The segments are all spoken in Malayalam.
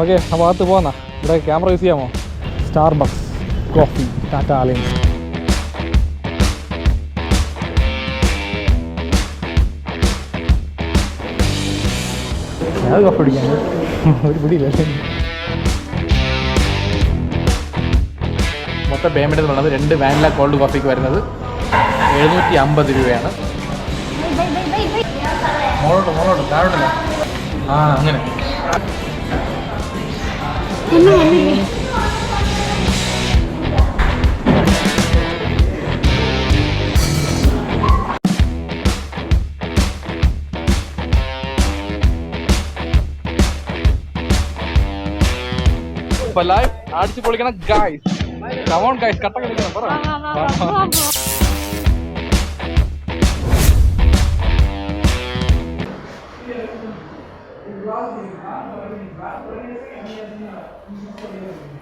ഓക്കെ അപ്പോൾ അകത്ത് പോകുന്ന ഇവിടെ ക്യാമറ യൂസ് ചെയ്യാമോ? Starbucks coffee Tata alliance ഞാൻ കോഫി അടിക്കാൻ ഒരു പിടിയില്ല. മൊത്തം പേയ്മെന്റ് എന്ന് പറയുന്നത് രണ്ട് വാനില കോൾഡ് കോഫിക്ക് വരുന്നത് എഴുന്നൂറ്റി അമ്പത് രൂപയാണ് മോളോട്ട് മോളോട്ട് താഴോട്ടല്ല ആ അങ്ങനെ. ഇപ്പൊ ലൈവ് അടിച്ചു പൊളിക്കണം ഗായ്സ് കമോൺ ഗായ്സ് കട്ട കളിക്കണം പറ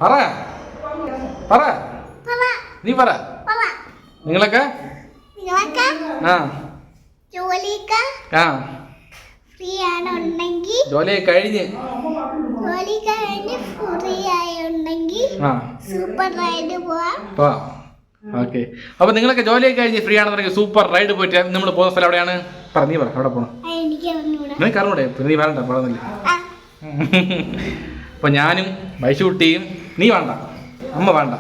പറ. പറ. നീ പറ. നിങ്ങളൊക്കെ? ആ. ആ. ജോലിയൊക്കെ കഴിഞ്ഞ്. ജോലി കഴിഞ്ഞ് ഫ്രീ ആയുണ്ടെങ്കിൽ സൂപ്പർ റൈഡ് പോവാം. വാ ഓക്കെ. അപ്പൊ നിങ്ങളൊക്കെ ജോലി കഴിഞ്ഞ് ഫ്രീ ആണെന്നുണ്ടെങ്കിൽ സൂപ്പർ റൈഡ് പോയിട്ട് നമ്മൾ പോകുന്ന സ്ഥലം എവിടെയാണ്? പറ നീ പറ. എവിടെ പോണം. നിനക്ക് അറിഞ്ഞൂടെ. നീ പറയുന്നില്ല ആ, അപ്പൊ ഞാനും വൈശുട്ടിയും നീ വേണ്ട. അമ്മ വേണ്ട.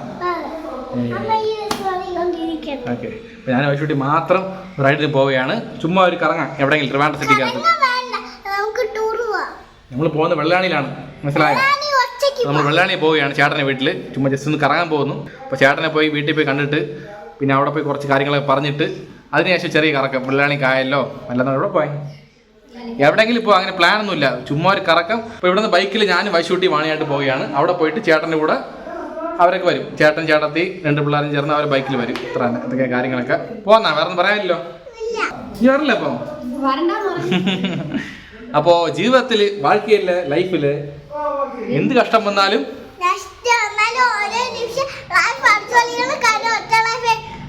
ഓക്കെ. അപ്പൊ ഞാൻ വൈശുട്ടി മാത്രം റൈഡിൽ പോവുകയാണ്. ചുമ്മാ ഒരു കറങ്ങാം. എവിടെയെങ്കിലും ട്രിവാൻഡ്രം സിറ്റിക്കകത്ത്. നമ്മൾ പോകുന്ന വെള്ളാണിയിലാണ്. മനസ്സിലായോ? നമ്മൾ വെള്ളാണി പോവുകയാണ് ചേട്ടന്റെ വീട്ടിൽ ചുമ്മാ ജസ്റ്റ് ഒന്ന് കറങ്ങാൻ പോകുന്നു. അപ്പോൾ ചേട്ടനെ പോയി വീട്ടിൽ പോയി കണ്ടിട്ട് പിന്നെ അവിടെ പോയി കുറച്ച് കാര്യങ്ങളൊക്കെ പറഞ്ഞിട്ട് അതിനുശേഷം ചെറിയ കറക്കം. വെള്ളാണി കായലിലോ അല്ലെന്നോ എവിടെ പോയി. എവിടെയെങ്കിലും ഇപ്പോൾ അങ്ങനെ പ്ലാൻ ഒന്നുമില്ല. ചുമ്മാ ഒരു കറക്കം. ഇപ്പോൾ ഇവിടുന്ന് ബൈക്കിൽ ഞാൻ വൈശൂട്ടി വാണിയായിട്ട് പോവുകയാണ്. അവിടെ പോയിട്ട് ചേട്ടന്റെ കൂടെ അവരൊക്കെ വരും. ചേട്ടൻ ചേട്ടത്തി രണ്ട് പിള്ളേരും ചേർന്ന് അവർ ബൈക്കിൽ വരും. ഇത്ര തന്നെ. ഇതൊക്കെ കാര്യങ്ങളൊക്കെ. പോന്നാ വേറെ ഒന്നും പറയാനില്ലോ നീ വരില്ല അപ്പം അപ്പോ ജീവിതത്തിൽ വാഴ്ക്കയില്ല ലൈഫിൽ എന്ത് കഷ്ടം വന്നാലും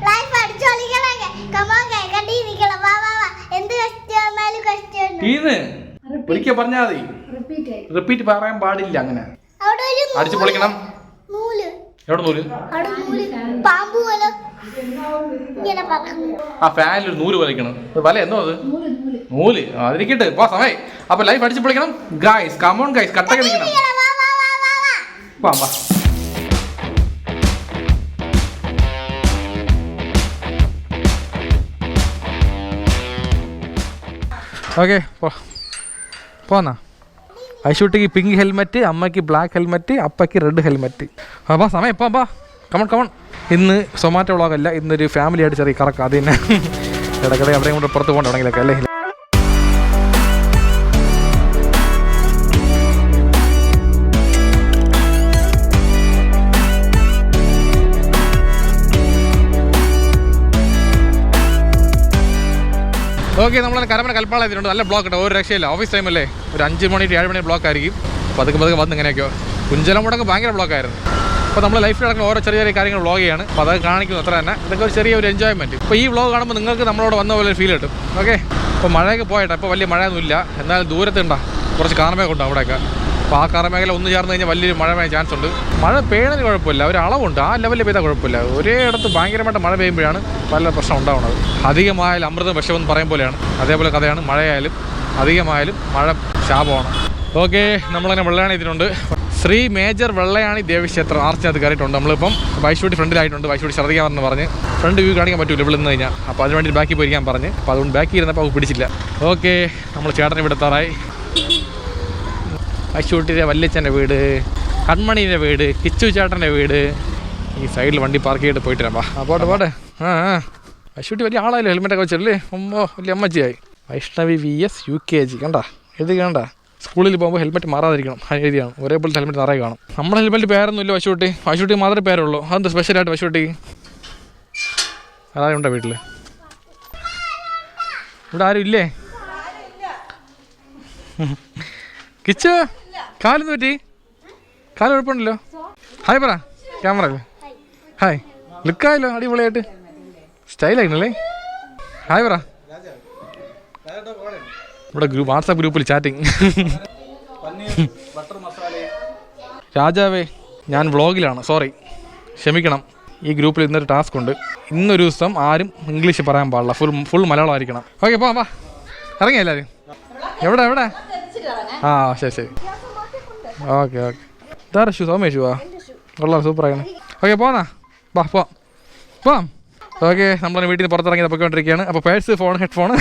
ലൈഫ് അടിച്ചോളിക്കണം ഈന്ന് ഒരിക്കൽ പറഞ്ഞാൽ മതി. റിപ്പീറ്റ് പറയാൻ പാടില്ല അങ്ങനെ. അടിച്ചു പൊളിക്കണം. എവിടെ നൂൽ ആ ഫാനിൽ ഒരു നൂൽ വലിക്കണം വല എന്തോ അത്? നൂൽ അതിരിക്കട്ടെ. പോ സമയ. അപ്പൊ ലൈഫ് അടിച്ചു പൊളിക്കണം. ഗായ്സ് കമോൺ ഗായ്സ് കട്ടൊക്കെ നിൽക്കണം നിൽക്കണം വാ വാ. ഓക്കെ പോന്നാ. ഐശുട്ടിക്ക് പിങ്ക് ഹെൽമെറ്റ് അമ്മയ്ക്ക് ബ്ലാക്ക് ഹെൽമെറ്റ് അപ്പയ്ക്ക് റെഡ് ഹെൽമെറ്റ്. അപ്പോൾ സമയം ഇപ്പോൾ അപ്പാ കമൺ കമൺ ഇന്ന് സൊമാറ്റോ വ്ളോഗല്ല ഇന്നൊരു ഫാമിലി ആയിട്ട് ചെറിയ കറക്കാം അത് തന്നെ. ഇടയ്ക്കിടെ എവിടെയും കൂടെ പുറത്ത് പോകണ്ട എവിടെയെങ്കിലൊക്കെ ഓക്കെ നമ്മൾ കരമന കൽപ്പാള എത്തിയിട്ടുണ്ട്. നല്ല ബ്ലോക്ക് ഉണ്ട് ഒരു രക്ഷയില്ല. ഓഫീസ് ടൈം അല്ലേ? ഒരു അഞ്ച് മണി ഏഴ് മണി ബ്ലോക്ക് ആയിരിക്കും. പതുക്കെ പതുക്കെ വന്ന് ഇങ്ങനെയൊക്കെയോ. കുഞ്ചലമുടക്ക് ഭയങ്കര ബ്ലോക്ക് ആയിരുന്നു. അപ്പോൾ നമ്മൾ ലൈഫിൽ നടക്കുന്ന ഓരോ ചെറിയ ചെറിയ കാര്യങ്ങൾ വ്ളോഗ് ചെയ്യാണ്. അപ്പോൾ അതൊക്കെ കാണിക്കുന്നു അത്ര തന്നെ. ഇതൊക്കെ ഒരു ചെറിയ ഒരു എൻജോയ്മെന്റ് ഇപ്പോൾ ഈ വ്ളോഗ് കാണുമ്പോൾ നിങ്ങൾക്ക് നമ്മളോട് വന്ന പോലെ ഫീൽ കിട്ടും. ഓക്കെ ഇപ്പോൾ മഴയൊക്കെ പോയിട്ട് ഇപ്പോൾ വലിയ മഴയൊന്നുമില്ല. എന്നാലും ദൂരത്തുണ്ടാ കുറച്ച് കാർമേഘം ഉണ്ട് അവിടെയൊക്കെ. അപ്പോൾ ആ കാർമേഖല ഒന്ന് ചേർന്ന് കഴിഞ്ഞാൽ വലിയൊരു മഴ ചാൻസ് ഉണ്ട്. മഴ പെയ്യണതിന് കുഴപ്പമില്ല. ഒരു അളവുണ്ട് ആ ലെവലിൽ പെയ്താൽ കുഴപ്പമില്ല. ഒരേ ഇടത്ത് ഭയങ്കരമായിട്ട് മഴ പെയ്യുമ്പോഴാണ് പല പ്രശ്നം ഉണ്ടാവുന്നത്. അധികമായാലും അമൃതം വിഷമെന്ന് പറയും പോലെയാണ്. അതേപോലെ കഥയാണ്. മഴയായാലും അധികമായാലും മഴ ശാപമാണ്. ഓക്കെ നമ്മളങ്ങനെ വെള്ളയാണി ഇതിനുണ്ട് ശ്രീ മേജർ വെള്ളയാണി ദേവീക്ഷേത്രം അത് കയറിയിട്ടുണ്ട്. നമ്മളിപ്പം വൈശൂട്ടി ഫ്രണ്ടിലായിട്ടുണ്ട്. വൈശൂട്ടി ശ്രദ്ധിക്കാമെന്ന് പറഞ്ഞ് ഫ്രണ്ട് വ്യൂ കാണിക്കാൻ പറ്റൂല ഇവിടെ നിന്ന് കഴിഞ്ഞാൽ. അപ്പോൾ അതിനുവേണ്ടി ബാക്കി പോയിരിക്കാൻ പറഞ്ഞ്. അപ്പോൾ അതുകൊണ്ട് ബാക്കി ഇരുന്നപ്പോൾ അത് പിടിച്ചില്ല. ഓക്കെ നമ്മൾ ചേട്ടനെ ഇവിടെ എത്താറായി. അശൂട്ടിന്റെ വല്യച്ഛന്റെ വീട് കൺമണീന്റെ വീട് കിച്ചു ചേട്ടന്റെ വീട്. ഈ സൈഡിൽ വണ്ടി പാർക്ക് ചെയ്തിട്ട് പോയിട്ട് വരാം വാ ആ, പോട്ടെ പോട്ടെ. ആ ആ. അശ്വട്ടി വലിയ ആളായില്ലേ ഹെൽമെറ്റൊക്കെ വെച്ചല്ലേ അമ്മോ വലിയ അമ്മച്ചിയായി. Vaishnavi V S U K G കണ്ട? എഴുതി കണ്ട? സ്കൂളിൽ പോകുമ്പോൾ ഹെൽമെറ്റ് മാറാതിരിക്കണം. ആ എഴുതിയാണ് ഒരേപോലത്തെ ഹെൽമെറ്റ് നിറയെ കാണും. നമ്മുടെ ഹെൽമെറ്റ് പേരൊന്നുമില്ല വശുട്ടി വശുട്ടി മാത്രമേ പേരുള്ളൂ. അതെന്താ സ്പെഷ്യലായിട്ട് വശുട്ടി അതായത് ഉണ്ടോ വീട്ടിൽ ഇവിടെ ആരും ഇല്ലേ. കിച്ചു? കാലെന്ന് പറ്റി? കാൽ കുഴപ്പമുണ്ടല്ലോ ഹായ് പറ. ക്യാമറ ഹായ് ലുക്കായല്ലോ അടിപൊളിയായിട്ട്. സ്റ്റൈലായിരുന്നല്ലേ ഹായ് പറ. ഇവിടെ ഗ്രൂപ്പ് വാട്സാപ്പ് ഗ്രൂപ്പിൽ ചാറ്റിങ് രാജാവേ ഞാൻ വ്ളോഗിലാണ്. സോറി ക്ഷമിക്കണം. ഈ ഗ്രൂപ്പിൽ ഇന്നൊരു ടാസ്ക് ഉണ്ട്. ഇന്നൊരു ദിവസം ആരും ഇംഗ്ലീഷ് പറയാൻ പാടില്ല. ഫുൾ ഫുൾ മലയാളം ആയിരിക്കണം ഓക്കെ പോവാം വാ. ഇറങ്ങിയ എല്ലാവരും എവിടെ എവിടെ? ആ ശരി ശരി. Okay okay. ഇതാരാ ഷൂ സൗമ്യ ഷൂവാ കൊള്ളാം സൂപ്പറാണ് ഓക്കെ പോന്നാ. വാ പോവാം പോവാം ഓക്കെ നമ്മൾ വീട്ടിൽ നിന്ന് പുറത്തിറങ്ങി നോക്കിക്കൊണ്ടിരിക്കുകയാണ് അപ്പോൾ പേഴ്സ് ഫോൺ ഹെഡ്ഫോൺ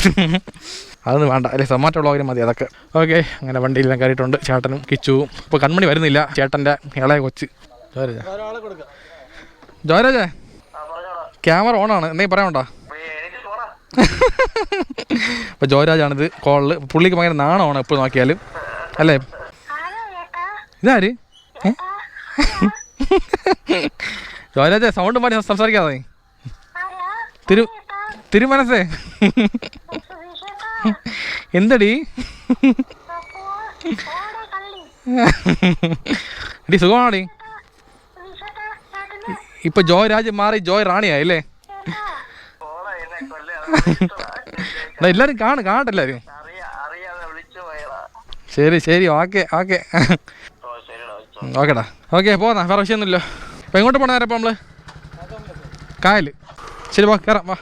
അതൊന്നും വേണ്ട. അല്ലെ സൊമാറ്റോ ബ്ലോഗിന് മതി അതൊക്കെ. ഓക്കെ അങ്ങനെ വണ്ടിയിലെല്ലാം കയറിയിട്ടുണ്ട്. ചേട്ടനും കിച്ചുവും. ഇപ്പോൾ കൺമണി വരുന്നില്ല. ചേട്ടന്റെ ഇളയ കൊച്ച്. ജോരാജ ജോരാജേ ക്യാമറ ഓണാണ് എന്തെങ്കിലും പറയാനുണ്ടോ? അപ്പോൾ ജോരാജാണിത് കോളിൽ പുള്ളിക്ക് ഭയങ്കര നാണമാണ് എപ്പോൾ നോക്കിയാലും. അല്ലേ? ഇതാര്? ഏ? ജോരാജ സൗണ്ട് മാറ്റി സംസാരിക്കാതെ തിരു തിരുമനസേ എന്തടി? എടി സുഖമാണോടി? ഇപ്പൊ ജോയ് രാജ് മാറി ജോയ് റാണിയായി അല്ലേ? എന്നാ എല്ലാരും കാണും കാണട്ടെ എല്ലാരും. ശരി ശരി ഓക്കെ ഓക്കെ. ഓക്കെടാ. ഓക്കെ പോന്നാ വേറെ വിഷയമൊന്നുമില്ലോ. അപ്പൊ എങ്ങോട്ട് പോണ നേരം നമ്മൾ? കായൽ ശരി വാ കയറാം വാ.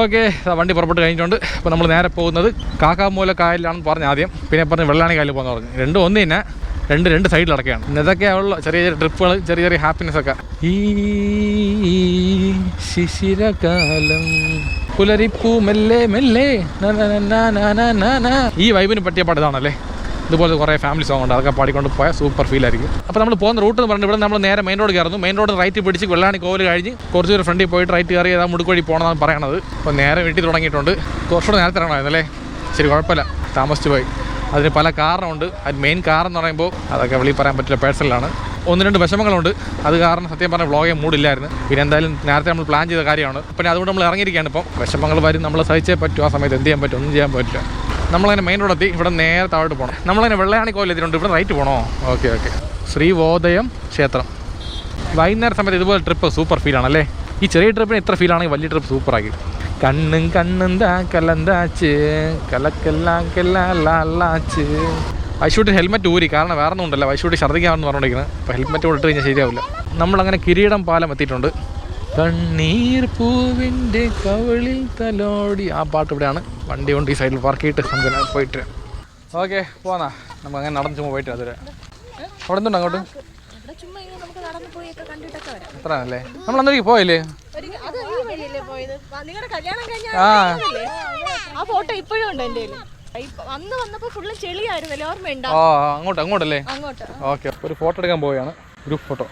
ഓക്കെ വണ്ടി പുറപ്പെട്ട് കഴിഞ്ഞിട്ടുണ്ട്. അപ്പോൾ നമ്മൾ നേരെ പോകുന്നത് കാക്കാമൂല കായലിലാണെന്ന് പറഞ്ഞു ആദ്യം. പിന്നെ പറഞ്ഞ് വെള്ളാണി കായലിൽ പോകുന്ന പറഞ്ഞു. രണ്ടും ഒന്ന് തന്നെ. രണ്ട് രണ്ട് സൈഡിൽ അടക്കുകയാണ് ഇതൊക്കെയുള്ള ചെറിയ ചെറിയ ട്രിപ്പുകൾ ചെറിയ ചെറിയ ഹാപ്പിനെസ് ഒക്കെ. ഈ ശിശിരകാലം പുലരിപ്പൂ മെല്ലെ മെല്ലെ. ഈ വൈബിന് പറ്റിയ പാട്ടതാണല്ലേ? ഇതുപോലെ കുറേ ഫാമിലി സോങ് ഉണ്ട്. അതൊക്കെ പാടിക്കൊണ്ട് പോയാൽ സൂപ്പർ ഫീൽ ആയിരിക്കും. അപ്പോൾ നമ്മൾ പോകുന്ന റൂട്ട് എന്ന് പറഞ്ഞാൽ ഇവിടെ നമ്മൾ നേരെ മെയിൻ റോഡ് കയറുന്നു. മെയിൻ റോഡ് റൈറ്റ് പിടിച്ച് വെള്ളാണി കോവിൽ കഴിഞ്ഞ് കുറച്ച് ദൂരം ഫ്രണ്ടിൽ പോയിട്ട് റൈറ്റ് കയറി ഏതാ മുടുക്കുവഴി പോകണമെന്നാണ് പറയണത്. അപ്പോൾ നേരെ വീട്ടിൽ തുടങ്ങിയിട്ടുണ്ട്. കുറച്ചുകൂടെ നേരത്തെ ഇറങ്ങണമായിരുന്നു അല്ലേ ശരി കുഴപ്പമില്ല. താമസിച്ച് പോയി. അതിന് പല കാരണമുണ്ട്. അതിന് മെയിൻ കാരണം എന്ന് പറയുമ്പോൾ അതൊക്കെ വെളിയിൽ പറയാൻ പറ്റില്ല പേഴ്സണലാണ് ഒന്ന് രണ്ട് വിഷമങ്ങളുണ്ട്. അത് കാരണം സത്യം പറഞ്ഞ വ്ളോഗെ മൂടില്ലായിരുന്നു. പിന്നെ എന്തായാലും നേരത്തെ നമ്മൾ പ്ലാൻ ചെയ്ത കാര്യമാണ്. പിന്നെ അതുകൊണ്ട് നമ്മൾ ഇറങ്ങിയിരിക്കുകയാണ് ഇപ്പം. വിഷമങ്ങൾ വരും നമ്മൾ സഹിച്ചേ പറ്റും. ആ സമയത്ത് എന്ത് ചെയ്യാൻ പറ്റും? ഒന്നും ചെയ്യാൻ പറ്റില്ല. നമ്മളങ്ങനെ മെയിൻ റോഡെത്തി ഇവിടെ നേരെ താഴോട്ട് പോകണം നമ്മളങ്ങനെ വെള്ളയാണി കോയിൽ എത്തിയിട്ടുണ്ട്. ഇവിടെ റൈറ്റ് പോകണോ ഓക്കെ ഓക്കെ ശ്രീവോദയം ക്ഷേത്രം. വൈകുന്നേരം സമയത്ത് ഇതുപോലെ ട്രിപ്പ് സൂപ്പർ ഫീലാണല്ലേ ഈ ചെറിയ ട്രിപ്പിന് ഇത്ര ഫീലാണെങ്കിൽ വലിയ ട്രിപ്പ് സൂപ്പറാക്കി കണ്ണും കണ്ണും താ കലന്താച്ച് കലക്കെല്ലാം കെല്ലാച്ച് വൈശൂട്ടി ഹെൽമെറ്റ് ഊരി കാരണം വേറെ ഒന്നും ഉണ്ടല്ലോ. വൈശൂട്ടി ഛർദ്ദിക്കാമെന്ന് പറഞ്ഞുകൊണ്ടിരിക്കുന്നത് അപ്പോൾ ഹെൽമെറ്റ് കൊടുത്തു കഴിഞ്ഞാൽ ശരിയാവില്ല. നമ്മളങ്ങനെ കിരീടം പാലം എത്തിയിട്ടുണ്ട്. കണ്ണീർ പൂവിന്റെ കവളിൽ തലോടി. ആ പാട്ട് ഇവിടെയാണ്. വണ്ടി കൊണ്ട് ഈ സൈഡിൽ പാർക്ക് ചെയ്തിട്ട് നമുക്ക് പോയിട്ട് ഓക്കെ പോന്നാ. നമുക്ക് അങ്ങനെ നടന്നു ചുമ്മാ പോയിട്ട് അതുവരെ അവിടെ എന്തുണ്ട് അങ്ങോട്ട്? എത്രയാണല്ലേ നമ്മളന്നൊരു പോയില്ലേ? അത് ഈ വഴിയല്ലേ പോയത്? നിങ്ങളുടെ കല്യാണം കഴിഞ്ഞ ആ ആ. ഫോട്ടോ ഇപ്പോഴും ഉണ്ട് എന്റെ അന്ന് വന്നപ്പോ ഫുള്ള് ചെളിയായിരുന്നല്ലേ? ഓർമ്മയുണ്ടോ? ആ അങ്ങോട്ട് അങ്ങോട്ടല്ലേ? അങ്ങോട്ട്. ഓക്കെ ഒരു ഫോട്ടോ എടുക്കാൻ പോവുകയാണ്. Group photo.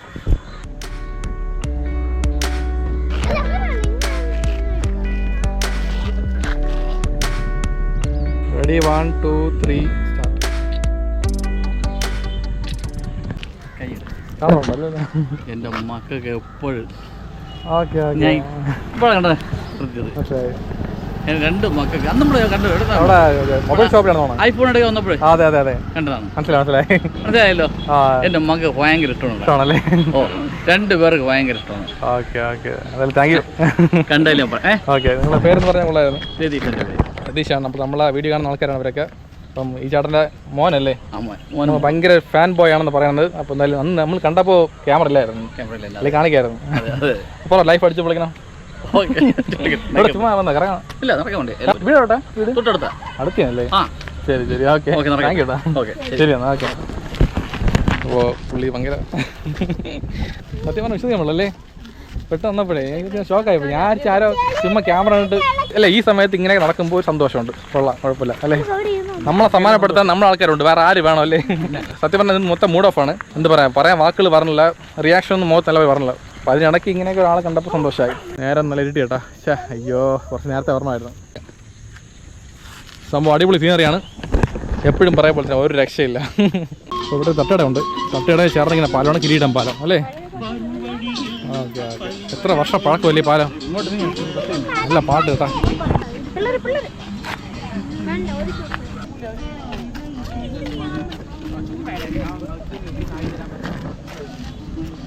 Ready one two three start എന്റെ മക്കൾക്ക് എപ്പോഴും ഞാൻ ഓക്കെ. ഇപ്പോഴാണ് കണ്ടത്. ശ്രദ്ധിച്ചത് മനസ്സിലായി. എന്റെ രണ്ട് മക്കൾക്ക് അന്ന് നമ്മൾ കണ്ടു എടുത്താ അവിടെ മൊബൈൽ ഷോപ്പിലാണ് ഐഫോൺ വന്നപ്പോഴേ? അതെ അതെ അതെ. കണ്ടതാണ്. മനസ്സിലായി മനസ്സിലായി. മനസ്സിലായല്ലോ? ആ. എന്റെ മകൾക്ക് ഭയങ്കര ഇഷ്ടമാണ് ഓ രണ്ട് പേർക്ക് ഭയങ്കര ഇഷ്ടമാണ്. Okay okay. അതായത് താങ്ക് യു കണ്ടാലും ഓക്കെ നിങ്ങളുടെ പേരെന്ന് പറഞ്ഞാൽ കൊള്ളായിരുന്നു രതീഷ് എന്റെ പേര് രതീഷാണ്. അപ്പോൾ നമ്മളെ വീഡിയോ കാണുന്ന ആൾക്കാരാണ് അവരൊക്കെ. അപ്പം ഈ ചേട്ടന്റെ മോനല്ലേ? മോൻ. ഭയങ്കര ഫാൻ ബോയ് ആണെന്ന് പറയുന്നത്. അപ്പോൾ എന്തായാലും അന്ന് നമ്മൾ കണ്ടപ്പോൾ ക്യാമറ ഇല്ലായിരുന്നു. ക്യാമറയിലല്ല അല്ലെങ്കിൽ കാണിക്കായിരുന്നു? അപ്പോൾ ലൈഫ് അടിച്ചു വിളിക്കണം ചുമ്മാ വന്ന കറങ്ങാം. ഇല്ല വേണ്ടി. വീട് തൊട്ടടുത്ത. അടുത്തല്ലേ ശരി ശരി. ഓക്കെ. താങ്ക് യു ഓക്കെ ശരി. എന്നാൽ ഓക്കെ. അപ്പോൾ പുള്ളി ഭയങ്കര സത്യം പറഞ്ഞാൽ വിശ്വസിക്കാമല്ലേ പെട്ടെന്ന് വന്നപ്പോഴേ ഷോക്കായി ഞാൻ ആരോ ചുമ്മാ ക്യാമറ കണ്ടിട്ട് അല്ല ഈ സമയത്ത് ഇങ്ങനെ നടക്കുമ്പോൾ ഒരു സന്തോഷമുണ്ട്. കൊള്ളാം കുഴപ്പമില്ല. അല്ലേ? നമ്മളെ സമ്മാനപ്പെടുത്താൻ നമ്മളെ ആൾക്കാരുണ്ട്. വേറെ ആര് വേണം അല്ലേ? സത്യം പറഞ്ഞാൽ ഇത് മൊത്തം മൂഡ് ഓഫ് ആണ്. എന്ത് പറയാം പറയാൻ വാക്കുകൾ പറഞ്ഞില്ല റിയാക്ഷൻ ഒന്നും മുഖത്ത് നല്ല പറഞ്ഞില്ല. അപ്പം അതിനിടയ്ക്ക് ഇങ്ങനെയൊക്കെ ഒരാളെ കണ്ടപ്പോൾ സന്തോഷമായി നേരം നല്ല ഇരുട്ടി കേട്ടാ. അയ്യോ കുറച്ച് നേരത്തെ ഓർമ്മയായിരുന്നു. സംഭവം അടിപൊളി സീനറിയാണ് എപ്പോഴും പറയാൻ പോലെ തന്നെ ഒരു രക്ഷയില്ല. ഇവിടെ തട്ടട ഉണ്ട് തട്ടയുടെ ചേർന്നിങ്ങനെ പാലമാണ് കിരീടം പാലം അല്ലേ? Okay okay. എത്ര വർഷം പഴക്കമല്ലേ പാലം? നല്ല പാട്ട് കേട്ടാ.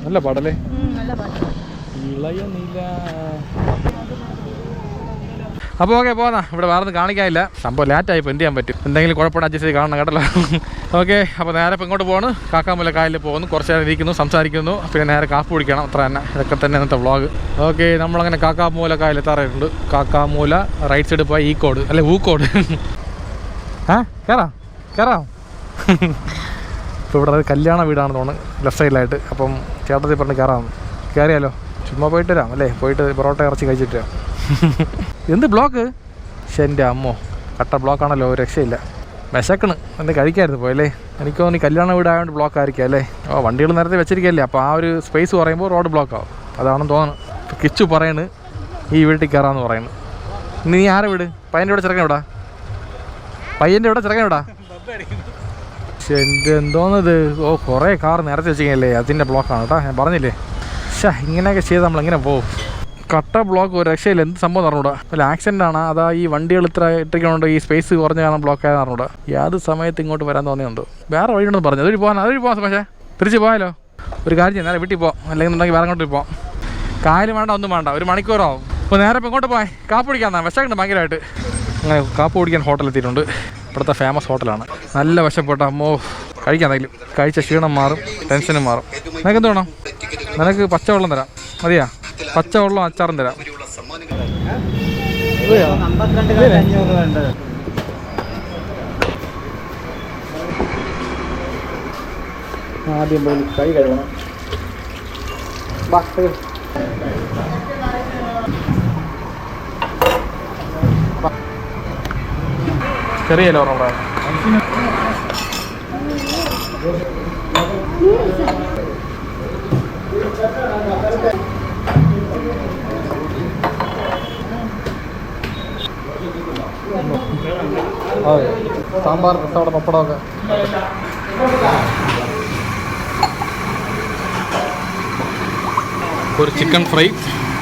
നല്ല പാടല്ലേ ഇളയ നീല. അപ്പോൾ ഓക്കെ പോന്നാ. ഇവിടെ വേറെ ഒന്നും കാണിക്കാനില്ല. സംഭവം ലേറ്റായി ഇപ്പോൾ എന്ത് ചെയ്യാൻ പറ്റും? എന്തെങ്കിലും കുഴപ്പമില്ല അഡ്ജസ്റ്റ് ചെയ്ത് കാണണം കേട്ടല്ലോ. ഓക്കെ അപ്പോൾ നേരെ ഇപ്പൊ ഇങ്ങോട്ട് പോകുന്നു കാക്കാമൂല കായലിൽ പോകുന്നു. കുറച്ച് നേരം ഇരിക്കുന്നു സംസാരിക്കുന്നു. പിന്നെ നേരെ കാപ്പ് കുടിക്കണം. അത്ര തന്നെ. ഇതൊക്കെ തന്നെ ഇന്നത്തെ വ്ളോഗ് ഓക്കെ നമ്മളങ്ങനെ കാക്കാമൂല കായൽ എത്താറായിട്ടുണ്ട്. കാക്കാമൂല റൈറ്റ് സൈഡ് പോയി ഈ കോഡ് അല്ലെ ഊക്കോട് ആ കയറാം ഇപ്പോൾ ഇവിടെ കല്യാണ വീടാണെന്ന് തോന്നുന്നു. ലെഫ്റ്റ് സൈഡിലായിട്ട് അപ്പം ചേട്ടത്തിൽ പറഞ്ഞ് കയറാം കയറിയാലോ ചുമ്മാ പോയിട്ട് വരാം അല്ലേ? പോയിട്ട് പൊറോട്ട ഇറച്ചി കഴിച്ചിട്ട്. വരാം എന്ത് ബ്ലോക്ക് പക്ഷെ എന്റെ അമ്മോ. കട്ട ബ്ലോക്കാണല്ലോ രക്ഷയില്ല. വിശക്കണ്. എന്ത് കഴിക്കായിരുന്നു പോയല്ലേ എനിക്ക് തോന്നി കല്യാണ വീടായതുകൊണ്ട് ബ്ലോക്ക് ആയിരിക്കും അല്ലേ? ഓ വണ്ടികൾ നേരത്തെ വെച്ചിരിക്കല്ലേ അപ്പോൾ ആ ഒരു സ്പേസ് പറയുമ്പോൾ റോഡ് ബ്ലോക്ക് ആവും. അതാണെന്ന് തോന്നുന്നു. കിച്ചു പറയണ് ഈ വീട്ടിൽ കയറാമെന്ന് പറയുന്നു. നീ ആരെ വീട്? പയ്യന്റെ ഇവിടെ ചെറുക്കൻ വിടാ പയ്യന്റെ ഇവിടെ ചെറുക്കൻ വിടാ പക്ഷെ എന്റെ എന്തോന്നത് ഓ കുറേ കാർ നേരത്തെ വെച്ചിരിക്കല്ലേ അതിന്റെ ബ്ലോക്കാണ് കേട്ടോ ഞാൻ പറഞ്ഞില്ലേ? ഷാ ഇങ്ങനെയൊക്കെ ചെയ്ത് നമ്മൾ എങ്ങനെ പോകും കട്ട ബ്ലോക്ക് ഒരു രക്ഷയില്ല. എന്ത് സംഭവം പറഞ്ഞൂടാ അല്ല ആക്സിഡന്റ് ആണ്. അതാ ഈ വണ്ടികൾ ഇത്ര ഇട്ടിരിക്കണോണ്ട് ഈ സ്പേസ് കുറഞ്ഞ കാരണം ബ്ലോക്ക് ആയെന്ന് പറഞ്ഞൂടാ യാത് സമയത്ത് ഇങ്ങോട്ട് വരാൻ തോന്നിയുണ്ടോ വേറെ വഴിയുണ്ടെന്ന് പറഞ്ഞു. അതൊരു പോകാൻ അതൊരു പോകാം പക്ഷേ. തിരിച്ച് പോയാലോ? ഒരു കാര്യം നേരെ വീട്ടിൽ പോകാം അല്ലെങ്കിൽ ഉണ്ടെങ്കിൽ വേറെ അങ്ങോട്ട് പോകാം കായൽ വേണ്ട ഒന്നും വേണ്ട. ഒരു മണിക്കൂറാവും. അപ്പോൾ നേരെ ഇപ്പോൾ ഇങ്ങോട്ട് പോയി. കാപ്പ് കുടിക്കാൻ വിശക്കുണ്ട് ഭയങ്കരമായിട്ട്. അങ്ങനെ കാപ്പ് കുടിക്കാൻ ഹോട്ടലെത്തിയിട്ടുണ്ട് ഇവിടുത്തെ ഫേമസ് ഹോട്ടലാണ് നല്ല വിശപ്പെട്ട അമ്മോ. കഴിക്കാൻ എന്തെങ്കിലും കഴിച്ച ക്ഷീണം മാറും ടെൻഷനും മാറും. നിനക്ക് എന്ത് വേണം? നിനക്ക് പച്ചവെള്ളം തരാം. മതിയാ? പച്ചവെള്ളം അച്ചാറും തരാം. ആദ്യം പോയി കൈ കഴുകണം. ചെറിയല്ലോ അവിടെ സാമ്പാർ രസവിടെ പപ്പടമൊക്കെ. ഒരു ചിക്കൻ ഫ്രൈ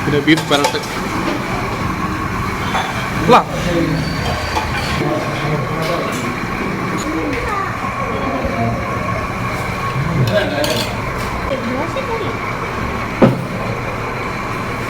പിന്നെ ബീഫ് പരട്ട്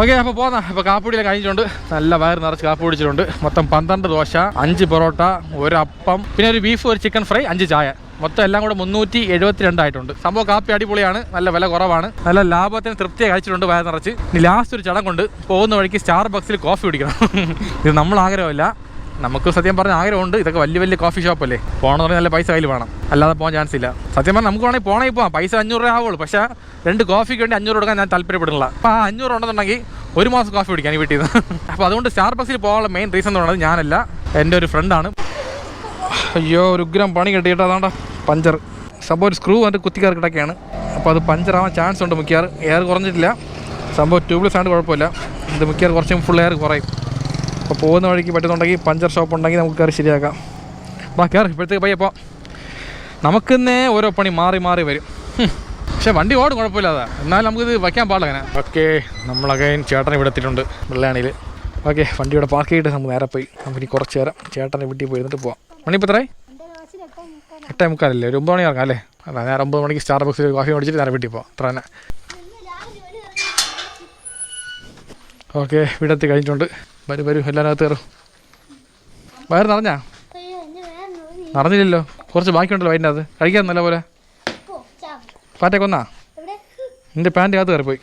ഓക്കെ അപ്പോൾ പോന്നാ. അപ്പൊ കാപ്പുടിയിൽ കഴിഞ്ഞിട്ടുണ്ട്. നല്ല വയറ് നിറച്ച് കാപ്പ് കുടിച്ചിട്ടുണ്ട്. മൊത്തം പന്ത്രണ്ട് ദോശ അഞ്ച് പൊറോട്ട ഒരു അപ്പം പിന്നെ ഒരു ബീഫ് ഒരു ചിക്കൻ ഫ്രൈ അഞ്ച് ചായ. മൊത്തം എല്ലാം കൂടെ മുന്നൂറ്റി എഴുപത്തി രണ്ടായിട്ടുണ്ട് സംഭവം കാപ്പി അടിപൊളിയാണ്. നല്ല വില കുറവാണ്. നല്ല ലാഭത്തിന് തൃപ്തിയെ കഴിച്ചിട്ടുണ്ട് വയറ് നിറച്ച്. ഇനി ലാസ്റ്റ് ഒരു ചടങ്ങുണ്ട്. പോകുന്ന വഴിക്ക് സ്റ്റാർ ബക്സിൽ കോഫി കുടിക്കണം. ഇത് നമ്മൾ ആഗ്രഹമില്ല. നമുക്ക് സത്യം പറഞ്ഞ ആഗ്രഹമുണ്ട്. ഇതൊക്കെ വലിയ വലിയ കോഫി ഷോപ്പ് അല്ലേ? പോകണമെന്ന് പറഞ്ഞാൽ നല്ല പൈസ കയ്യിൽ വേണം. അല്ലാതെ പോകാൻ ചാൻസ് ഇല്ല. സത്യം പറഞ്ഞാൽ നമുക്ക് വേണമെങ്കിൽ പോകണമെങ്കിൽ പോകാം. പൈസ അഞ്ഞൂറ് രൂപ ആവുള്ളൂ. പക്ഷേ രണ്ട് കോഫിക്ക് വേണ്ടി അഞ്ഞൂറ് കൊടുക്കാൻ ഞാൻ താല്പര്യപ്പെടുന്നില്ല. അപ്പോൾ ആ അഞ്ഞൂറ് ഉണ്ടെന്നുണ്ടെങ്കിൽ ഒരു മാസം കോഫി കുടിക്കാൻ ഈ വീട്ടിൽ നിന്ന്. അപ്പോൾ അതുകൊണ്ട് സ്റ്റാർ ബസ്സിൽ പോകാനുള്ള മെയിൻ റീസൺ എന്ന് പറയുന്നത് ഞാനല്ല. എന്റെ ഒരു ഫ്രണ്ടാണ് അയ്യോ ഒരു ഉഗ്രം പണി കിട്ടിയിട്ട് അതാണ്ട. പഞ്ചർ. സംഭവം ഒരു സ്ക്രൂ വന്നിട്ട് കുത്തിക്കാർ അപ്പോൾ അത് പഞ്ചറാവാൻ ചാൻസ് ഉണ്ട് മിക്കവാറ്. എയർ കുറഞ്ഞിട്ടില്ല. സംഭവം ട്യൂബ്ലെസ് ആണ് കുഴപ്പമില്ല. ഇത് മിക്കവാറ് കുറച്ചും ഫുൾ എയർ കുറയും. അപ്പോൾ പോകുന്ന വഴിക്ക് പറ്റുന്നുണ്ടെങ്കിൽ പഞ്ചർ ഷോപ്പ് ഉണ്ടെങ്കിൽ നമുക്ക് കയറി ശരിയാക്കാം. ബാക്കി കയറി ഇപ്പോഴത്തേക്ക് പയ്യപ്പോൾ നമുക്കിന്നേ ഓരോ പണി മാറി മാറി വരും. പക്ഷേ വണ്ടി ഓടും കുഴപ്പമില്ലാതെ. എന്നാലും നമുക്കിത് വയ്ക്കാൻ പാടില്ല അങ്ങനെ. ഓക്കെ നമ്മളൊക്കെ ചേട്ടനെ ഇവിടെ എത്തിയിട്ടുണ്ട് വെള്ളയാണിയിൽ ഓക്കെ വണ്ടി ഇവിടെ പാർക്ക് ചെയ്തിട്ട് നമുക്ക് നേരെ പോയി. നമുക്ക് ഇനി കുറച്ച് നേരം ചേട്ടനെ വീട്ടിൽ പോയി ഇരുന്നിട്ട് പോവാം. മണി ഇപ്പോൾ എത്രയായി? എട്ടേ മുക്കാലല്ലേ ഒരു ഒമ്പത് മണി ഇറങ്ങാം അല്ലേ? അതാ നേരം ഒമ്പത് മണിക്ക് സ്റ്റാർ ബോക്സിൽ കോഫി മേടിച്ചിട്ട് നേരെ വീട്ടിൽ പോവാം. അത്ര തന്നെ. ഓക്കെ വീടെത്തി കഴിഞ്ഞിട്ടുണ്ട്. വരൂ വരൂ എല്ലാവരും കയറും. വയറ് നിറഞ്ഞാ? നിറഞ്ഞില്ലല്ലോ. കുറച്ച് ബാക്കിയുണ്ടല്ലോ അതിന്റെ അത് കഴിക്കാൻ നല്ല പോലെ. പാറ്റേ കൊന്നാ എന്റെ പാന്റ് അകത്ത് കയറിപ്പോയി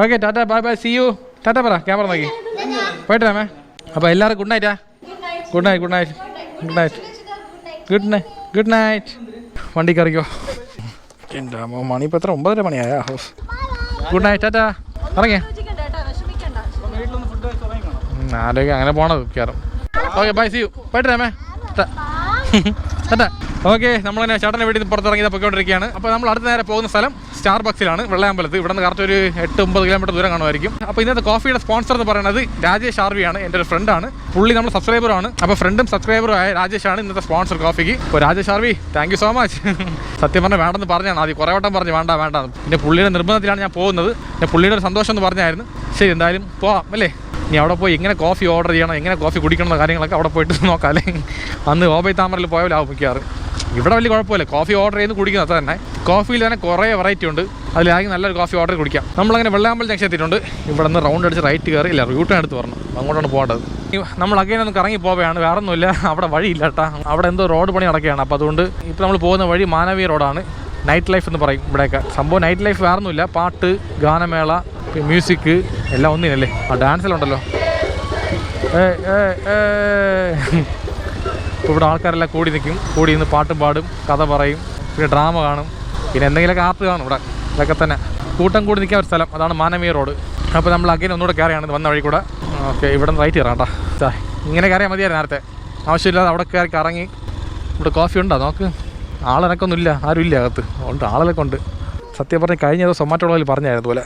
okay tata bye bye see you. Tata പറ ക്യാമറ നോക്കി. പോയിട്ടാ മേ അപ്പോൾ എല്ലാവരും good നൈറ്റാ? Good night good night good night. Good night good night. വണ്ടി കറിക്കോ എന്റെ മണി ഇപ്പോൾ എത്ര? ഒമ്പതര മണിയായ? Good night tata. ഇറങ്ങിയേ. ആലോചിക്കാൻ അങ്ങനെ പോണത് മിക്കവാറും. ഓക്കെ ബൈ സി യു പോയിട്ട് രാമേ ഓക്കെ നമ്മളങ്ങനെ ചേട്ടനെ വീട്ടിൽ നിന്ന് പുറത്തിറങ്ങി പൊയ്ക്കൊണ്ടിരിക്കുകയാണ്. അപ്പോൾ നമ്മൾ അടുത്ത നേരെ പോകുന്ന സ്ഥലം സ്റ്റാർ ബക്സിലാണ് വെള്ളയമ്പലത്ത്. ഇവിടെ നിന്ന് കറക്റ്റ് ഒരു എട്ട് ഒമ്പത് കിലോമീറ്റർ ദൂരം കാണുമായിരിക്കും. അപ്പോൾ ഇന്നത്തെ കോഫിയുടെ സ്പോൺസർ എന്ന് പറയുന്നത് രാജേഷ് ആർവിയാണ് എന്റെ ഒരു ഫ്രണ്ടാണ് പുള്ളി നമ്മൾ സബ്സ്ക്രൈബറാണ് അപ്പോൾ ഫ്രണ്ടും സബ്സ്ക്രൈബറും ആയ രാജേഷാണ് ഇന്നത്തെ സ്പോൺസർ കോഫിക്ക് അപ്പോൾ Rajesh R V thank so much സത്യം പറഞ്ഞാൽ വേണ്ടെന്ന് പറഞ്ഞാണ്. ആദ്യം കുറേ വട്ടം പറഞ്ഞു വേണ്ട വേണ്ട. പിന്നെ പുള്ളിയുടെ നിർബന്ധത്തിലാണ് ഞാൻ പോകുന്നത്. പിന്നെ പുള്ളിയുടെ ഒരു സന്തോഷം എന്ന് പറഞ്ഞായിരുന്നു. ശരി എന്തായാലും പോവാം അല്ലേ? ഇനി അവിടെ പോയി എങ്ങനെ കോഫി ഓർഡർ ചെയ്യണം എങ്ങനെ കോഫി കുടിക്കണം എന്ന കാര്യങ്ങളൊക്കെ അവിടെ പോയിട്ട് നോക്കാം അല്ലെങ്കിൽ അന്ന് ഓബൈ താമരയിൽ പോയാലാവും മിക്കാറ് ഇവിടെ വലിയ കുഴപ്പമില്ല. കോഫി ഓർഡർ ചെയ്ത് കുടിക്കുന്നത് തന്നെ. കോഫിയിൽ തന്നെ കുറേ വെറൈറ്റി ഉണ്ട്. അതിലാകെ നല്ലൊരു കോഫി ഓർഡർ കുടിക്കാം. നമ്മളങ്ങനെ വെള്ളാമ്പൽ ജംഗ്ഷൻ എത്തിയിട്ടുണ്ട്. ഇവിടെ നിന്ന് റൗണ്ട് അടിച്ച് റൈറ്റ് കയറി ഇല്ല റൂട്ടാണ് എടുത്ത് പറഞ്ഞു അങ്ങോട്ടാണ് പോകേണ്ടത്. നമ്മൾ അകൈൻ ഒന്ന് കറങ്ങി പോവുകയാണ്. വേറെ ഒന്നുമില്ല അവിടെ വഴിയില്ല കേട്ടോ. അവിടെ എന്തോ റോഡ് പണി നടക്കുകയാണ്. അപ്പോൾ അതുകൊണ്ട് ഇപ്പോൾ നമ്മൾ പോകുന്ന വഴി മാനവീയ റോഡാണ് നൈറ്റ് ലൈഫ് എന്ന് പറയും ഇവിടെയൊക്കെ. സംഭവം നൈറ്റ് ലൈഫ് വേറെ ഒന്നുമില്ല പാട്ട് ഗാനമേള മ്യൂസിക് എല്ലാം ഒന്നിനല്ലേ? ആ ഡാൻസിലുണ്ടല്ലോ ഇപ്പോൾ ഇവിടെ ആൾക്കാരെല്ലാം കൂടി നിൽക്കും കൂടി നിന്ന് പാട്ടും പാടും കഥ പറയും പിന്നെ ഡ്രാമ കാണും. പിന്നെ എന്തെങ്കിലുമൊക്കെ ആർട്ട് കാണും ഇവിടെ. ഇതൊക്കെ തന്നെ. കൂട്ടം കൂടി നിൽക്കാൻ ഒരു സ്ഥലം. അതാണ് മാനവീയ റോഡ്. അപ്പോൾ നമ്മൾ അഗൈൻ ഒന്നുകൂടെ കയറിയാണ്. വന്ന വഴി കൂടെ. ഓക്കെ ഇവിടെ നിന്ന് റൈറ്റ് കയറാം കേട്ടോ. ഇങ്ങനെ കയറിയാൽ മതിയായിരുന്നു നേരത്തെ. ആവശ്യമില്ലാതെ അവിടെ കയറി കറങ്ങി. ഇവിടെ കോഫി ഉണ്ടോ? നോക്ക്. ആളിനൊക്കൊന്നും ഇല്ല ആരും ഇല്ല അകത്ത്. ഉണ്ട് ആളൊക്കെ ഉണ്ട്. സത്യം പറഞ്ഞ് കഴിഞ്ഞ ദിവസം സൊമാറ്റോളയിൽ പറഞ്ഞായിരുന്നു പോലെ.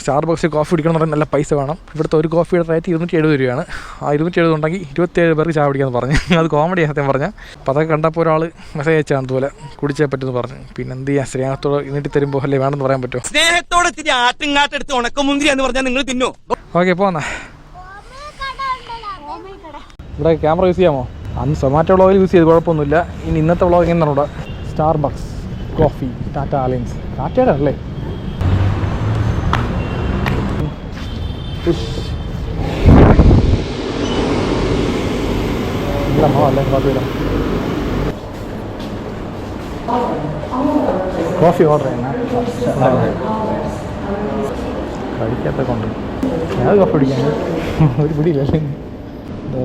സ്റ്റാർ ബോക്സിൽ കോഫി കുടിക്കണം എന്ന് പറഞ്ഞാൽ നല്ല പൈസ വേണം. ഇവിടുത്തെ ഒരു കോഫിയുടെ റേറ്റ് ഇരുന്നൂറ്റി എഴുപത് രൂപയാണ്. ആ ഇരുന്നൂറ്റി എഴുപത് ഉണ്ടെങ്കിൽ ഇരുപത്തേഴ് പേർക്ക് ചായ കുടിക്കാമെന്ന് പറഞ്ഞു. അത് കോമഡി സത്യം പറഞ്ഞാൽ അപ്പോൾ അതൊക്കെ കണ്ടപ്പോൾ ഒരാൾ മെസ്സേജ് അയച്ചാണ് അതുപോലെ കുടിച്ചേ പറ്റുമെന്ന് പറഞ്ഞു. പിന്നെ എന്ത് ചെയ്യാം? സ്നേഹത്തോട് നീട്ടി തരുമ്പോൾ അല്ലേ വേണമെന്ന് പറയാൻ പറ്റുമോ? സ്നേഹത്തോടെ ഇത്തിരി ആട്ടിങ്ങാട്ടെടുത്ത് ഉണക്കമുന്തിരി എന്ന് പറഞ്ഞാൽ നിങ്ങൾ തിന്നോ. ഓക്കെ പോന്നാ. ഇവിടെ ക്യാമറ യൂസ് ചെയ്യാമോ? അന്ന് സൊമാറ്റോ വ്ളോഗിൽ യൂസ് ചെയ്ത് കുഴപ്പമൊന്നുമില്ല. ഇനി ഇന്നത്തെ വ്ളോഗ് എങ്ങനെയാണ് ഇവിടെ Starbucks coffee Tata alliance ടാറ്റയുടെ അല്ലേ? കോഫി ഓർഡർ കഴിക്കാത്ത കൊണ്ട്. ഞാൻ കപ്പ് പിടിക്കാൻ ഒരു പിടിയില്ലല്ലേ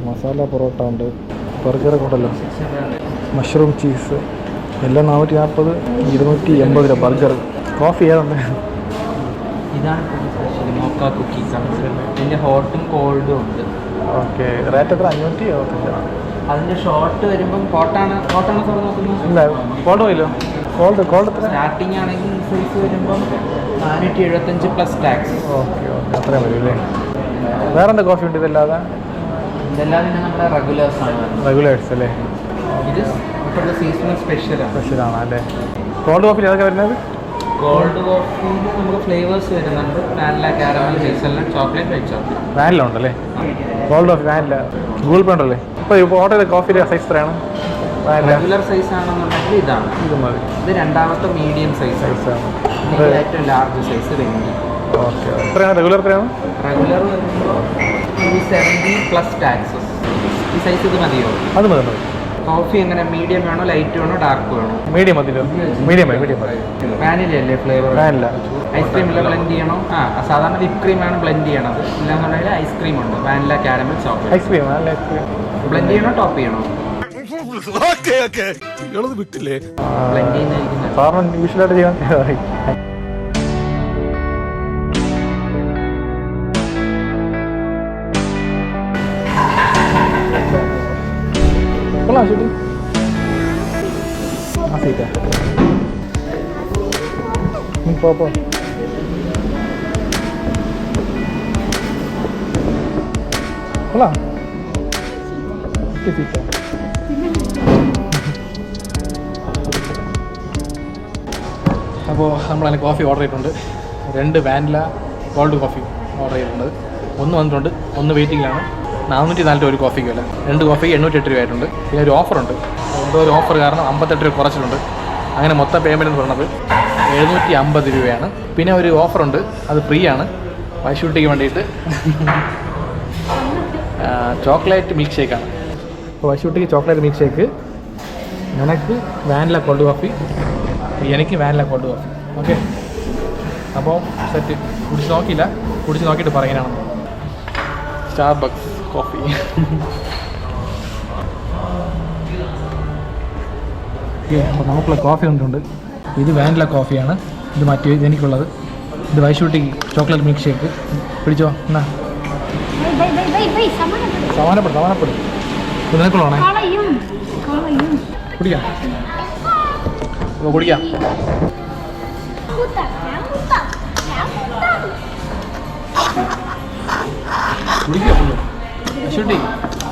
മസാല പൊറോട്ട ഉണ്ട്. ബർഗറൊക്കെ ഉണ്ടല്ലോ. മഷ്റൂം ചീസ് എല്ലാം നാനൂറ്റി നാൽപ്പത് ഇരുന്നൂറ്റി എൺപത് രൂപ ബർഗർ കോഫി ഏതുണ്ട് ഇതാണ് സ്പെഷ്യൽ മോക്ക കുക്കീസ് ഇതിന്റെ ഹോട്ടും കോൾഡും ഉണ്ട്. ഓക്കെ റേറ്റ് എത്ര? അഞ്ഞൂറ്റി അതിന്റെ ഷോർട്ട് വരുമ്പം ഹോട്ടാണ് ഹോട്ടാണ് സാർ നോക്കുന്നത്? ഇല്ല കോൾഡ് പോയില്ലോ. കോൾഡ് കോൾഡ് എത്ര? സ്റ്റാർട്ടിംഗ് ആണെങ്കിൽ സൈസ് വരുമ്പം നാനൂറ്റി എഴുപത്തഞ്ച് പ്ലസ് ടാക്സ് ഓക്കെ ഓക്കെ അത്രയും വരും അല്ലേ? വേറെ എന്താ കോഫി ഉണ്ട് ഇതല്ലാതെ? ഇതെല്ലാം പിന്നെ നമ്മുടെ റെഗുലേഴ്സ് ആണ് റെഗുലേഴ്സ് അല്ലേ? ഇത് ഇപ്പോഴത്തെ സീസണൽ സ്പെഷ്യലാണ് സ്പെഷ്യലാണ് അല്ലേ? കോൾഡ് കോഫിയിൽ ഏതൊക്കെ വരുന്നത്? കോൾഡ് കോഫിയിൽ നമുക്ക് ഫ്ലേവേഴ്സ് വരുന്നുണ്ട്. Vanilla caramel hazelnut chocolate white chocolate vanilla ഉണ്ടല്ലേ? Cold coffee vanilla Google pay ഉണ്ടല്ലേ ഇപ്പോൾ ഇപ്പോൾ ഓർഡർ ചെയ്ത കോഫിയുടെ സൈസ് എത്രയാണ്? റെഗുലർ സൈസ് ആണെന്നുണ്ടെങ്കിൽ ഇതാണ്. ഇത് മതി. ഇത് രണ്ടാമത്തെ മീഡിയം സൈസ് സൈസാണ് ഇത് ഏറ്റവും ലാർജ് സൈസ് വെങ്ങി ഓക്കെ എത്രയാണ്? റെഗുലർ എത്രയാണ്? റെഗുലർ വരുമ്പോൾ സെവന്റി പ്ലസ് ടാക്സസ് ഈ സൈസ് ഇത് മതിയോ? അത് മതി മതി. കോഫി എങ്ങനെ മീഡിയം വേണോ ലൈറ്റ് വേണോ ഡാർക്ക് വേണോ? മീഡിയം മതിയോ മീഡിയം മതി മീഡിയം മതി. വാനില അല്ലേ ഫ്ലേവർ വാനില ഐസ്ക്രീമിൽ ബ്ലെൻഡ് ചെയ്യണോ? ആ സാധാരണ വിപ്പ് ക്രീമാണ് ബ്ലെൻഡ് ചെയ്യണത്. ഇല്ലാന്നുണ്ടെങ്കിൽ ഐസ്ക്രീം ഉണ്ട്. Vanilla caramel chocolate ice cream ice cream blend ചെയ്യണോ ടോപ്പ് ചെയ്യണോ? ഓക്കേ വിട്ടില്ലേ? ബ്ലെൻഡ് ചെയ്യുന്നതായിരിക്കും ശരി ആ സീറ്റാ പോ പോ. കൊള്ളാം. സീറ്റാ അപ്പോൾ നമ്മളതിന് കോഫി ഓർഡർ ചെയ്തിട്ടുണ്ട്. രണ്ട് വാനില കോൾഡ് കോഫി ഓർഡർ ചെയ്തിട്ടുണ്ട്. ഒന്ന് വന്നിട്ടുണ്ട്. ഒന്ന് വെയിറ്റിംഗിലാണ് നാനൂറ്റി നാല് രൂപ ഒരു കോഫിക്ക് വില. രണ്ട് കോഫിക്ക് എണ്ണൂറ്റി എട്ട് രൂപയായിട്ടുണ്ട് പിന്നെ ഒരു ഓഫറുണ്ട് എന്തോ ഒരു ഓഫർ കാരണം അമ്പത്തെട്ട് രൂപ കുറച്ചിട്ടുണ്ട്. അങ്ങനെ മൊത്തം പേയ്മെന്റ് എന്ന് പറയുന്നത് എഴുന്നൂറ്റി അമ്പത് രൂപയാണ്. പിന്നെ ഒരു ഓഫറുണ്ട് അത് ഫ്രീ ആണ്. വൈഷൂട്ടിക്ക് വേണ്ടിയിട്ട്. ചോക്ലേറ്റ് മിൽക്ക് ഷേക്കാണ് അപ്പോൾ വൈഷൂട്ടിക്ക് ചോക്ലേറ്റ് മിൽക്ക് ഷേക്ക് നിനക്ക് വാനില കോൾഡ് കോഫി എനിക്ക് വാനില കോൾഡ് കോഫി ഓക്കെ അപ്പോൾ സെറ്റ് കുടിച്ച് നോക്കിയില്ല. കുടിച്ച് നോക്കിയിട്ട് പറയാനാണ് സ്റ്റാർ ഓക്കെ അപ്പോൾ നമുക്കുള്ള കോഫി കൊണ്ടുണ്ട് ഇത് വാനില കോഫിയാണ് ഇത് മറ്റു എനിക്കുള്ളത്. ഇത് വൈശൂട്ടിക്ക് ചോക്ലേറ്റ് മിൽക്ക് ഷേക്ക് പിടിച്ചോ എന്നാ? സമാനപ്പെടും സമാനപ്പെടും. നിനക്കുള്ളതാണേ. കുടിക്കാം. കുടിക്കാം. കുടിക്കാം. കുടിക്കുക ഫുള്ളും അശ്വട്ടി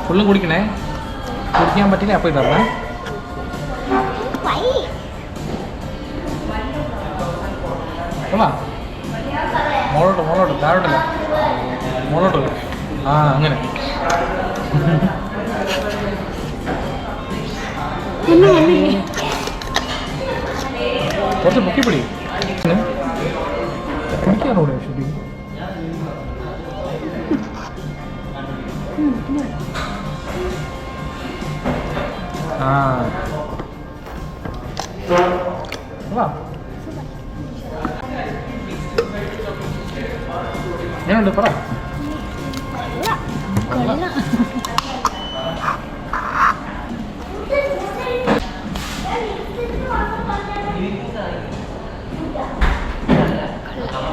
ഫുള്ളും കുടിക്കണേ കുടിക്കാൻ പറ്റില്ല അപ്പോൾ ഇതറേ കൊള്ളാം മോളോട്ട് മോളോട്ട് താഴോട്ടല്ല മോളോട്ട് ആ അങ്ങനെ കുറച്ച് പൊക്കിപ്പിടി എനിക്കാണോ ഷൂട്ടിങ് ആ. വാ. ഞാനുണ്ട് പറ.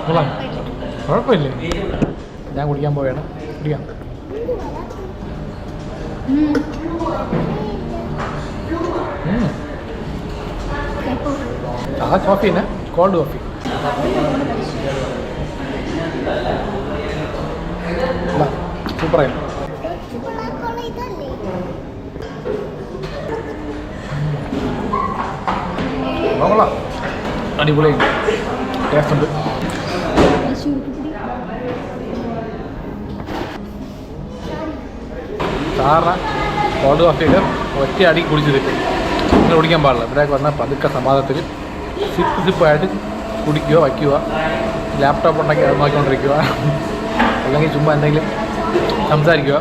കൊള്ളാം. കുഴപ്പമില്ലേ. ഞാൻ കുടിക്കാൻ പോവുകയാണ്. കുടിക്കാം. ആ കോഫി തന്നെ. കോൾഡ് കോഫി കൊള്ളാം. അടിപൊളി. ടേസ്റ്റ് ഉണ്ട്. സാറിന് കോൾഡ് കോഫിയൊക്കെ ഒറ്റ അടി കുടിച്ചിട്ട്. ഇങ്ങനെ കുടിക്കാൻ പാടില്ല. ഇവിടേക്ക് വന്നാൽ പതുക്കെ സമാധാനത്തിൽ സിപ്പ് സിപ്പായിട്ട് കുടിക്കുക വയ്ക്കുക. ലാപ്ടോപ്പ് ഉണ്ടെങ്കിൽ അത് നോക്കിക്കൊണ്ടിരിക്കുക. അല്ലെങ്കിൽ ചുമ്മാ എന്തെങ്കിലും സംസാരിക്കുക.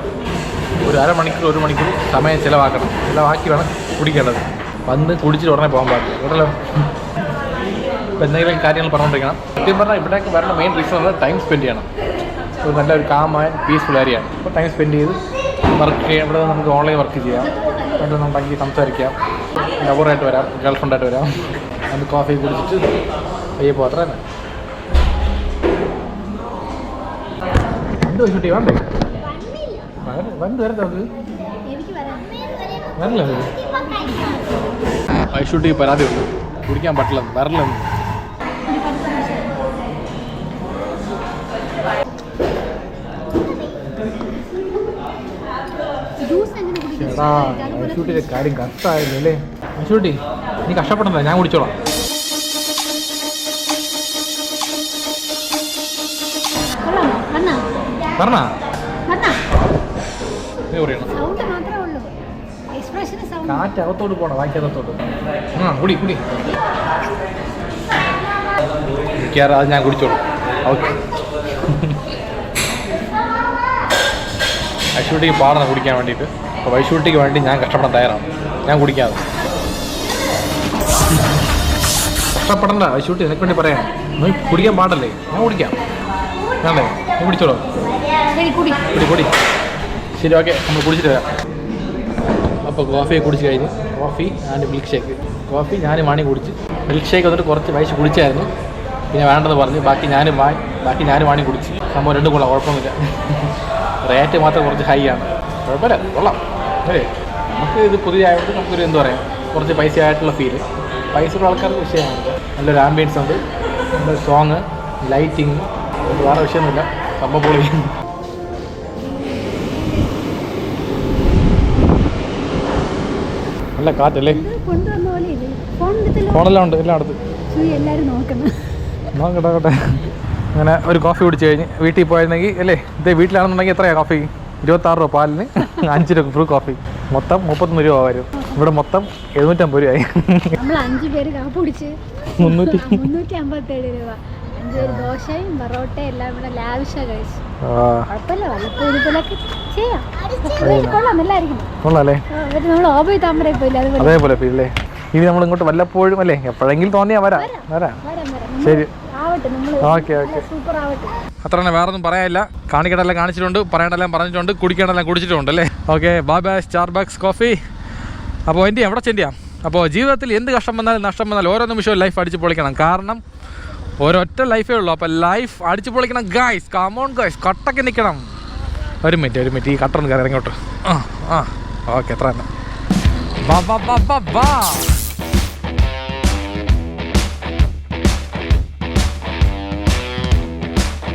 ഒരു അരമണിക്കൂർ ഒരു മണിക്കൂർ സമയം ചിലവാക്കണം. ചിലവാക്കി വേണം കുടിക്കേണ്ടത്. വന്ന് കുടിച്ചിട്ട് ഉടനെ പോകാൻ പാടില്ല. കേട്ടല്ലോ? ഇപ്പം എന്തെങ്കിലും കാര്യങ്ങൾ പറഞ്ഞുകൊണ്ടിരിക്കണം. സത്യം പറഞ്ഞാൽ ഇവിടേക്ക് വരേണ്ട മെയിൻ റീസൺ എന്ന് ടൈം സ്പെൻഡ് ചെയ്യണം. ഒരു നല്ലൊരു കാമായ പീസ്ഫുൾ ഏരിയയാണ് അപ്പോൾ ടൈം സ്പെൻഡ് ചെയ്ത് വർക്ക് ചെയ്യാം. ഇവിടെ നമുക്ക് ഓൺലൈൻ വർക്ക് ചെയ്യാം. വേണമെന്നുണ്ടെങ്കിൽ സംസാരിക്കാം. ലവറായിട്ട് വരാം. ഗേൾ ഫ്രണ്ടായിട്ട് വരാം. അത് കോഫി കുടിച്ചിട്ട് പയ്യെ തന്നെ എന്ത് വെച്ചിട്ട് വേണ്ടേ. വന്ന് വരട്ടെ അത് വരില്ല ഐഷൂട്ടി പരാതിയുണ്ട് കുടിക്കാൻ പറ്റില്ല കുടിക്കും? ചേടാ ഐഷൂട്ടിയുടെ കാര്യം കറക്റ്റായില്ലേ ഐഷൂട്ടി നീ കഷ്ടപ്പെടണ്ട ഞാൻ കുടിച്ചോളാം. പറഞ്ഞാ കാറ്റ് അകത്തോട്ട് പോകണം വായിക്കകത്തോട്ട് ആ കുടി കുടി. മിക്കവാറും അത് ഞാൻ കുടിച്ചോളൂ. ഓക്കെ. അശ്വട്ടിക്ക് പാടണം കുടിക്കാൻ വേണ്ടിയിട്ട്. അപ്പോൾ വൈഷൂട്ടിക്ക് വേണ്ടി ഞാൻ കഷ്ടപ്പെടാൻ തയ്യാറാണ്. ഞാൻ കുടിക്കാതെ. കഷ്ടപ്പെടണ്ട. ഷൂട്ട് എനിക്ക് വേണ്ടി പറയാം. നീ കുടിക്കാൻ പാടല്ലേ? ഞാൻ കുടിക്കാം. വേണ്ടേ നീ കുടിച്ചോളൂ. കുടി. കുടി കുടി. ശരി ഓക്കെ. നമ്മൾ കുടിച്ചിട്ട് വരാം. അപ്പോൾ കോഫി കുടിച്ച് കഴിഞ്ഞ്. Coffee and milk shake coffee ഞാൻ വാണി കുടിച്ച്. മിൽക്ക് ഷേക്ക് വന്നിട്ട് കുറച്ച് വയസ്സ് കുടിച്ചായിരുന്നു. പിന്നെ വേണ്ടെന്ന് പറഞ്ഞ്. ബാക്കി ഞാനും വാ ബാക്കി ഞാനും വാണി കുടിച്ച്. സംഭവം രണ്ടും കൊള്ളാം. കുഴപ്പമൊന്നുമില്ല. റേറ്റ് മാത്രം കുറച്ച് ഹൈ ആണ്. കുഴപ്പമില്ല. കൊള്ളാം. അല്ലേ? നമുക്ക് ഇത് പുതിയതായതുകൊണ്ട് നമുക്കൊരു എന്താ പറയാം? കുറച്ച് പൈസ ആയിട്ടുള്ള ഫീൽ പൈസ ഉള്ള ആൾക്കാർക്ക് വിഷയമാണ് നല്ലൊരു ആംബിയൻസ് ഉണ്ട്. നല്ല സോങ് ലൈറ്റിങ് വേറെ വിഷയമൊന്നുമില്ല. സംഭവം പൊളി. നല്ല കാറ്റല്ലേ? ഫോണെല്ലാം ഉണ്ട് എല്ലാം അടുത്ത് നോക്കട്ടെ നോക്കട്ടെ അങ്ങനെ ഒരു കോഫി കുടിച്ച് കഴിഞ്ഞ് വീട്ടിൽ പോയിരുന്നെങ്കിൽ അല്ലേ? ഇതേ വീട്ടിലാണെന്നുണ്ടെങ്കിൽ എത്രയാണ് കോഫി ഇരുപത്താറ് രൂപ പാലിന്. അഞ്ച് രൂപ ഫുൾ കോഫി മൊത്തം മുപ്പത്തൊന്ന് രൂപ വരും. ഇവിടെ മൊത്തം എഴുന്നൂറ്റമ്പത് രൂപയായി നമ്മൾ അഞ്ച് പേര് കാപ്പ് കുടിച്ച്. മുന്നൂറ്റി മുന്നൂറ്റി അമ്പത്തേഴ് രൂപ. ദോശയും പൊറോട്ടയും എല്ലാം ലാവിഷ കഴിച്ചു. അതേപോലെ. ഇനി നമ്മൾ ഇങ്ങോട്ട് വല്ലപ്പോഴും അല്ലേ? എപ്പോഴെങ്കിലും തോന്നിയാ വരാം. വരാം ശരി. അത്ര തന്നെ വേറെ ഒന്നും പറയാനില്ല. കാണിക്കേണ്ടെല്ലാം കാണിച്ചിട്ടുണ്ട് പറയേണ്ടെല്ലാം പറഞ്ഞിട്ടുണ്ട് കുടിക്കേണ്ടെല്ലാം കുടിച്ചിട്ടുണ്ട് അല്ലേ? ഓക്കെ ബാബാ സ്റ്റാർ ബാക്സ് കോഫി അപ്പോൾ എന്റെ എവിടെ ചെന്തിയാം അപ്പോൾ ജീവിതത്തിൽ എന്ത് കഷ്ടം വന്നാലും നഷ്ടം വന്നാലും ഓരോ നിമിഷവും ലൈഫ് അടിച്ച് പൊളിക്കണം. കാരണം ഒരൊറ്റ ലൈഫേ ഉള്ളൂ. അപ്പോൾ ലൈഫ് അടിച്ച് പൊളിക്കണം. ഗായ്സ് കമോൺ ഗായ്സ് കട്ടൊക്കെ നിൽക്കണം ഒരു മിനിറ്റ് ഒരു മിനിറ്റ് ഈ കട്ടൊന്ന് കയറി ഇങ്ങോട്ട് ആ ആ. ഓക്കെ എത്ര തന്നെ.